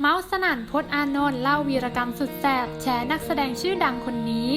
เมาส์สนั่นพจน์อานนท์เล่าวีรกรรมสุดแสบแฉนักแสดงชื่อดังคนนี้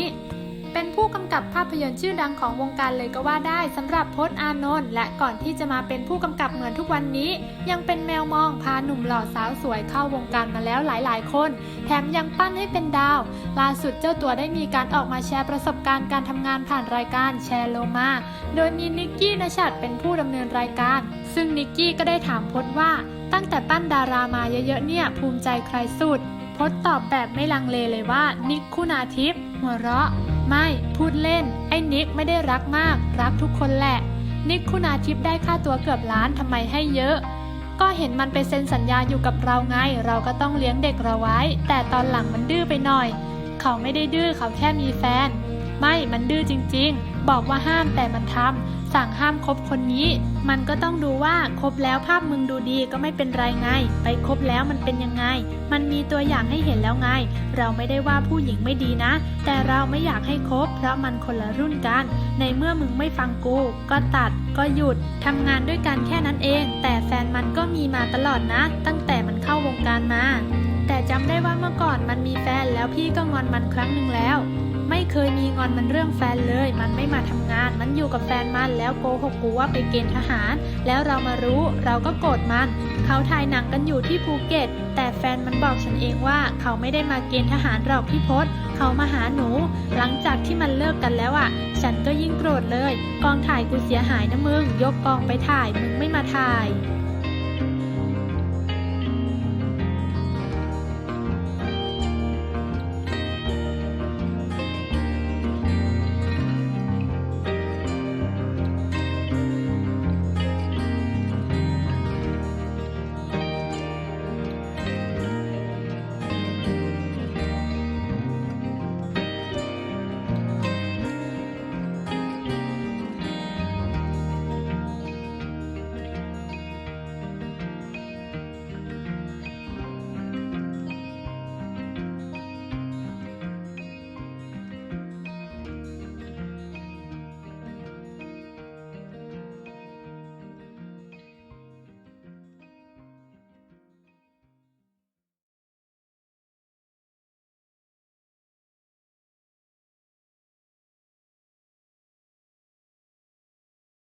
เป็นผู้กำกับภาพยนตร์ชื่อดังของวงการเลยก็ว่าได้สำหรับพจน์อานนท์และก่อนที่จะมาเป็นผู้กำกับเหมือนทุกวันนี้ ยังเป็นแมวมองพาหนุ่มหล่อสาวสวยเข้าวงการมาแล้วหลายๆ คน แถมยังปั้นให้เป็นดาว ล่าสุดเจ้าตัวได้มีการออกมาแชร์ประสบการณ์การทำงานผ่านรายการแชร์โลมา โดยมีนิกกี้นชัดเป็นผู้ดำเนินรายการ ซึ่งนิกกี้ก็ได้ถามพจน์ว่า ตั้งแต่ปั้นดารามาเยอะๆเนี่ยภูมิใจใครสุด พจน์ตอบแบบไม่ลังเลเลยว่า นิกคุณาทิพย์หัวเราะ ไม่พูดเล่น ไอ้นิกไม่ได้รักมาก รักทุกคนแหละ นิกคุณาทิพย์ได้ค่าตัวเกือบล้านทำไมให้เยอะ ก็เห็นมันไปเซ็นสัญญาอยู่กับเราไง เราก็ต้องเลี้ยงเด็กเราไว้ แต่ตอนหลังมันดื้อไปหน่อย เขาไม่ได้ดื้อเขาแค่มีแฟน ไม่มันดื้อจริง ๆ บอกว่าห้ามแต่มันทำ สั่งห้ามคบคนนี้ มันก็ต้องดูว่าคบแล้วภาพมึงดูดีก็ไม่เป็นไรไง ไปคบแล้วมันเป็นยังไง มันมีตัวอย่างให้เห็นแล้วไง เราไม่ได้ว่าผู้หญิงไม่ดีนะ แต่เราไม่อยากให้คบ เพราะมันคนละรุ่นกัน ในเมื่อมึงไม่ฟังกู ก็ตัด ก็หยุดทำงานด้วยกันแค่นั้นเอง แต่แฟนมันก็มีมาตลอดนะ ตั้งแต่มันเข้าวงการมา แต่จำได้ว่าเมื่อก่อนมันมีแฟนแล้วพี่ก็งอนมันครั้งหนึ่งแล้ว อนมันเรื่องแฟนเลย มันไม่มาทำงาน มันอยู่กับแฟนมันแล้วโกหกกูว่าไปเกณฑ์ทหาร แล้วเรามารู้เราก็โกรธมัน เขาถ่ายหนังกันอยู่ที่ภูเก็ต แต่แฟนมันบอกฉันเองว่า เขาไม่ได้มาเกณฑ์ทหารหรอกพี่พศเขามาหาหนู หลังจากที่มันเลิกกันแล้วอะ ฉันก็ยิ่งโกรธเลย กองถ่ายกูเสียหายนะมึง ยกกองไปถ่ายมึงไม่มาถ่าย